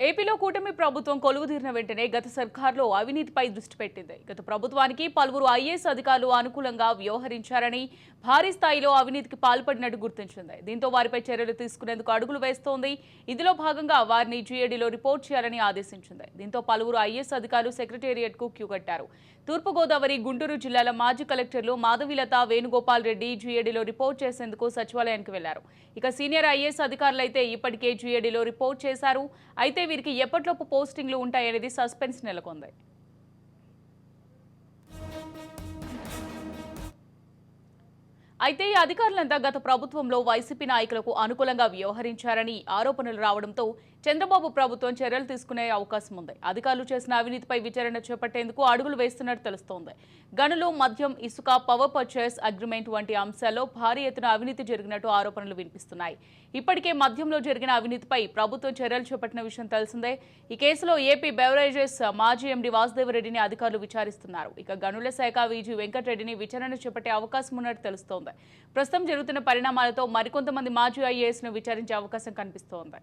ఏపీలో కూటమి ప్రభుత్వం కొలువుదీరిన వెంటనే గత సర్కార్లో అవినీతిపై దృష్టి పెట్టింది. గత ప్రభుత్వానికి పలువురు ఐఏఎస్ అధికారులు అనుకూలంగా వ్యవహరించారని భారీ స్థాయిలో అవినీతికి పాల్పడినట్టు గుర్తించింది. దీంతో వారిపై చర్యలు తీసుకునేందుకు అడుగులు వేస్తోంది. ఇందులో భాగంగా వారిని జీఏడీలో రిపోర్ట్ చేయాలని ఆదేశించింది. దీంతో పలువురు ఐఏఎస్ అధికారులు సెక్రటేరియట్కు క్యూ కట్టారు తూర్పుగోదావరి గుంటూరు జిల్లాల మాజీ కలెక్టర్లు మాధవిలత వేణుగోపాల్ రెడ్డి జీఏడీలో రిపోర్ట్ చేసేందుకు సచివాలయానికి వెళ్ళారు. ఇక సీనియర్ ఐఏఎస్ అధికారులైతే ఇప్పటికే జీఏడీలో రిపోర్ట్ చేశారు. అయితే వీరికి ఎప్పటిలోపు పోస్టింగ్లు ఉంటాయనేది సస్పెన్స్ నెలకొంది. అయితే ఈ అధికారులంతా గత ప్రభుత్వంలో వైసీపీ నాయకులకు అనుకూలంగా వ్యవహరించారని ఆరోపణలు రావడంతో చంద్రబాబు ప్రభుత్వం చర్యలు తీసుకునే అవకాశం ఉంది. అధికారులు చేసిన అవినీతిపై విచారణ చేపట్టేందుకు అడుగులు వేస్తున్నట్టు తెలుస్తోంది. గనులు మద్యం ఇసుక పవర్ పర్చేస్ అగ్రిమెంట్ వంటి అంశాల్లో భారీ ఎత్తున అవినీతి జరిగినట్టు ఆరోపణలు వినిపిస్తున్నాయి. ఇప్పటికే మద్యంలో జరిగిన అవినీతిపై ప్రభుత్వం చర్యలు చేపట్టిన విషయం తెలిసిందే. ఈ కేసులో ఏపీ బెవరేజెస్ మాజీ ఎండీ వాసుదేవరెడ్డిని అధికారులు విచారిస్తున్నారు. ఇక గనుల శాఖ వీజీ వెంకటరెడ్డిని విచారణ చేపట్టే అవకాశం ఉన్నట్టు తెలుస్తోంది. ఉంది ప్రస్తుతం జరుగుతున్న పరిణామాలతో మరికొంతమంది మాజీ ఐఏఎస్ను విచారించే అవకాశం కనిపిస్తోంది.